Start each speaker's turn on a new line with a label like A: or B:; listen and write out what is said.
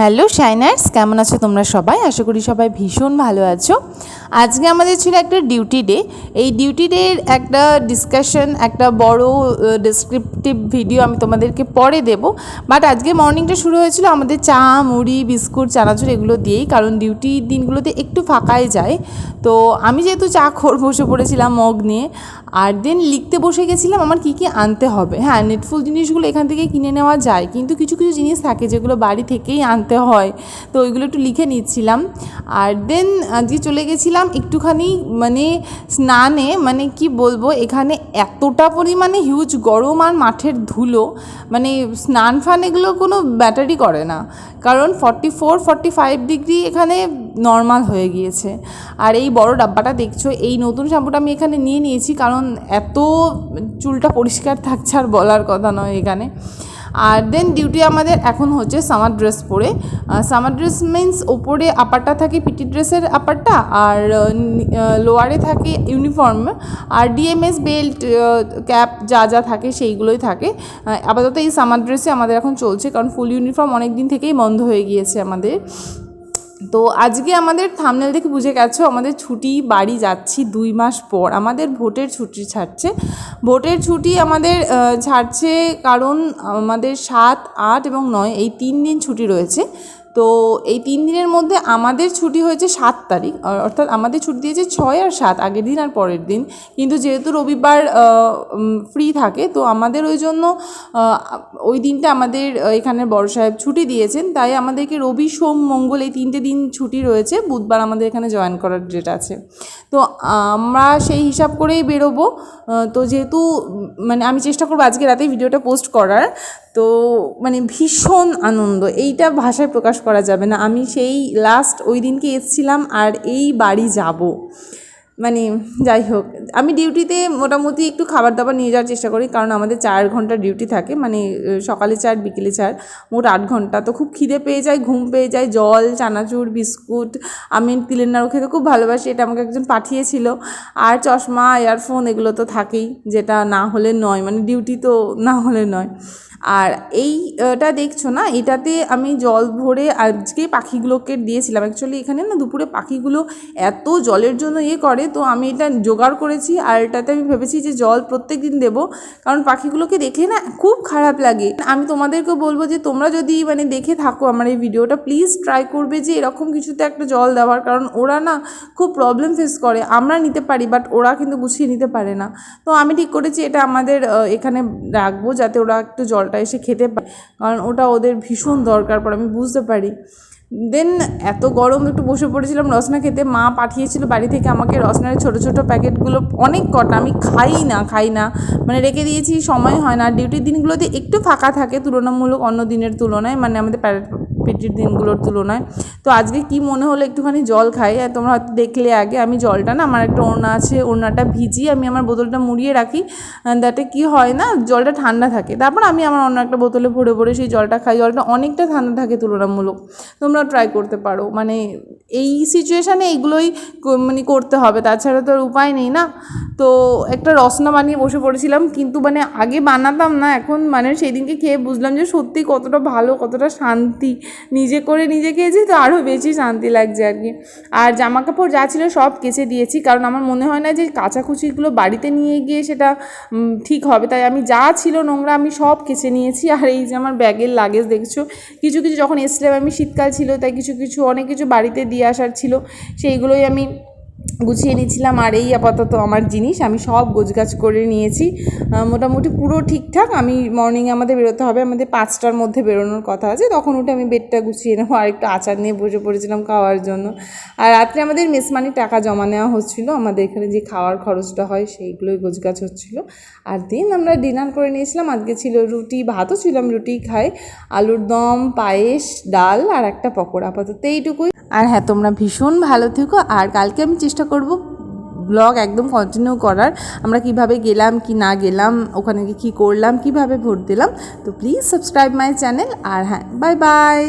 A: Hello শাইনার্স কেমন আছো তোমরা সবাই? আশা করি সবাই ভীষণ ভালো আছো। আজকে আমাদের ছিল একটা ডিউটি ডে এই ডিউটি ডের একটা ডিসকাশন একটা বড় ডিসক্রিপটিভ ভিডিও আমি তোমাদেরকে পরে দেব। বাট আজকে মর্নিংটা শুরু হয়েছিল আমাদের চা, মুড়ি, বিস্কুট, চানাচুর এগুলো দিয়েই, কারণ ডিউটির দিনগুলোতে একটু ফাঁকাই যায়। তো আমি যেহেতু চা খোর বসে পড়েছিলাম মগ নিয়ে, আর দেন লিখতে বসে গেছিলাম আমার কী কী আনতে হবে। হ্যাঁ নেটফুল জিনিসগুলো এখান থেকে কিনে নেওয়া যায়, কিন্তু কিছু কিছু জিনিস থাকে যেগুলো বাড়ি থেকেই আনতে হয়। তো ওইগুলো একটু লিখে নিচ্ছিলাম। আর দেন আজকে চলে গেছিলাম একটুখানি মানে স্নানে মানে কি বলব, এখানে এতটা পরিমাণে হিউজ গরম আর মাঠের ধুলো মানে স্নান ফান এগুলো কোনো ব্যাটারি করে না। কারণ forty four forty five degree এখানে নর্মাল হয়ে গিয়েছে। আর এই বড় ডাব্বাটা দেখছ, এই নতুন শ্যাম্পুটা আমি এখানে নিয়ে নিয়েছি, কারণ এত চুলটা পরিষ্কার থাকছে আর বলার কথা নয় এখানে। আর দেন ডিউটি আমাদের এখন হচ্ছে সামার ড্রেস পরে। সামার ড্রেস মিন্স ওপরে আপারটা থাকে পিটি ড্রেসের আপারটা আর লোয়ারে থাকে ইউনিফর্ম আর ডিএমএস বেল্ট ক্যাপ যা যা থাকে সেইগুলোই থাকে। আপাতত এই সামার ড্রেসে আমাদের এখন চলছে কারণ ফুল ইউনিফর্ম অনেক দিন থেকেই বন্ধ হয়ে গিয়েছে আমাদের। তো আজকে আমাদের থামনেল দেখে বুঝে গেছো, আমাদের ছুটি বাড়ি যাচ্ছি দুই মাস পর। আমাদের ভোটের ছুটি ছাড়ছে। ভোটের ছুটি আমাদের ছাড়ছে কারণ আমাদের সাত, আট এবং নয়, এই তিন দিন ছুটি রয়েছে। তো এই তিন দিনের মধ্যে আমাদের ছুটি হয়েছে সাত তারিখ অর্থাৎ আমাদের ছুটি দিয়েছে ছয় আর সাত, আগের দিন আর পরের দিন। কিন্তু যেহেতু রবিবার ফ্রি থাকে, তো আমাদের ওই জন্য ওই দিনটা আমাদের এখানে বড় সাহেব ছুটি দিয়েছেন। তাই আমাদেরকে রবি, সোম, মঙ্গল এই তিনটে দিন ছুটি রয়েছে। বুধবার আমাদের এখানে জয়েন করার ডেট আছে। তো আমরা সেই হিসাব করেই বেরোবো। তো যেহেতু মানে আমি চেষ্টা করব আজকে রাতে ভিডিওটা পোস্ট করার। তো মানে ভীষণ আনন্দ। এইটা ভাষায় প্রকাশ করা যাবে না। আমি সেই লাস্ট ওই দিনকে এসেছিলাম আর এই বাড়ি যাব। মানে যাই হোক, আমি ডিউটিতে মোটামুটি একটু খাবার দাবার নিয়ে যাওয়ার চেষ্টা করি কারণ আমাদের চার ঘণ্টা ডিউটি থাকে। মানে সকালে চার, বিকেলে চার, মোট আট ঘণ্টা। তো খুব খিদে পেয়ে যায়, ঘুম পেয়ে যায়, জল, চানাচুর, বিস্কুট, আমি তিলের নাড়ু খেতে খুব ভালোবাসি, এটা আমাকে একজন পাঠিয়েছিল। আর চশমা ইয়ারফোন এগুলো তো থাকেই, যেটা না হলে নয়। মানে ডিউটি তো না হলে নয়। আর এইটা দেখছ না? এটাতে আমি জল ভরে আজকে পাখিগুলোকে দিয়েছিলাম। অ্যাকচুয়ালি এখানে না দুপুরে পাখিগুলো এত জলের জন্য ইয়ে করে, তো আমি এটা জোগাড় করেছি। আর এটাতে আমি ভেবেছি যে জল প্রত্যেক দিন দেবো। কারণ পাখিগুলোকে দেখলে না খুব খারাপ লাগে। আমি তোমাদেরকে বলব যে তোমরা যদি মানে দেখে থাকো আমার এই ভিডিওটা প্লিজ ট্রাই করবে যে এরকম কিছুতে একটা জল দেওয়ার। কারণ ওরা না খুব প্রবলেম ফেস করে। আমরা নিতে পারি বাট ওরা কিন্তু গুছিয়ে নিতে পারে না। তো আমি ঠিক করেছি, এটা আমাদের এখানে রাখব যাতে ওরা একটু জলটা এসে খেতে পারে, কারণ ওটা ওদের ভীষণ দরকার পড়ে, আমি বুঝতে পারি। দেন এত গরম একটু বসে পড়েছিলাম রসনা খেতে, মা পাঠিয়েছিল বাড়ি থেকে আমাকে রসনার ছোট ছোটো প্যাকেটগুলো, অনেক কটা, আমি খাই না খাই না। মানে রেখে দিয়েছি, সময় হয় না। ডিউটির দিনগুলোতে একটু ফাঁকা থাকে, তুলনামূলক অন্য দিনের তুলনায় মানে আমাদের পিটির দিনগুলোর তুলনায়। তো আজকে কি মনে হলো একটুখানি জল খাই? আর তোমরা হয়তো দেখলে আগে আমি জলটা না আমার একটা ওড়না আছে, ওড়নাটা ভিজিয়ে আমি আমার বোতলটা মুড়িয়ে রাখি যাতে কি হয় না জলটা ঠান্ডা থাকে। তারপর আমি আমার অন্য একটা বোতলে ভরে ভরে সেই জলটা খাই। জলটা অনেকটা ঠান্ডা থাকে তুলনামূলক। তোমরা ট্রাই করতে পারো। মানে এই সিচুয়েশানে এইগুলোই মানে করতে হবে। তাছাড়া তো আর উপায় নেই না। তো একটা রসনা বানিয়ে বসে পড়েছিলাম, কিন্তু মানে আগে বানাতাম না, এখন মানে সেই দিনকে খেয়ে বুঝলাম যে সত্যি কতটা ভালো, কতটা শান্তি। নিজে করে নিজে খেয়েছি তো আরও বেশি শান্তি লাগছে আর কি। আর জামা কাপড় যা ছিল সব কেচে দিয়েছি, কারণ আমার মনে হয় না যে কাচাকুচিগুলো বাড়িতে নিয়ে গিয়ে সেটা ঠিক হবে। তাই আমি যা ছিল নোংরা আমি সব কেচে নিয়েছি। আর এই যে আমার ব্যাগের লাগেজ দেখছ, কিছু কিছু যখন এসছিলাম, আমি শীতকাল ছিল, তাই কিছু কিছু অনেক কিছু বাড়িতে দিয়ে আসার ছিল, সেইগুলোই আমি গুছিয়ে নিয়েছিলাম আর এই আপাতত আমার জিনিস। আমি সব গোছগাছ করে নিয়েছি। মোটামুটি পুরো ঠিকঠাক। আমি মর্নিংয়ে আমাদের বেরোতে হবে। আমাদের পাঁচটার মধ্যে বেরোনোর কথা আছে। তখন উঠে আমি বেডটা গুছিয়ে নেব। আর একটু আচার নিয়ে বসে পড়েছিলাম খাওয়ার জন্য। আর রাত্রে আমাদের মেসমানির টাকা জমা নেওয়া হচ্ছিল। আমাদের এখানে যে খাওয়ার খরচটা হয়, সেইগুলোই গোছগাছ হচ্ছিল। আর দিন আমরা ডিনার করে নিয়েছিলাম। আজকে ছিল রুটি, ভাতও ছিল। আমি রুটি খাই। আলুর দম, পায়েস, ডাল আর একটা পকোড়া। আপাতত এইটুকুই। আর হ্যাঁ তোমরা ভীষণ ভালো থেকো। আর কালকে আমি চেষ্টা করব ব্লগ একদম কন্টিনিউ করার। আমরা কীভাবে গেলাম, কি না গেলাম, ওখানে কি করলাম, কীভাবে ভোট দিলাম। তো প্লিজ সাবস্ক্রাইব মাই চ্যানেল আর হ্যাঁ বাই বাই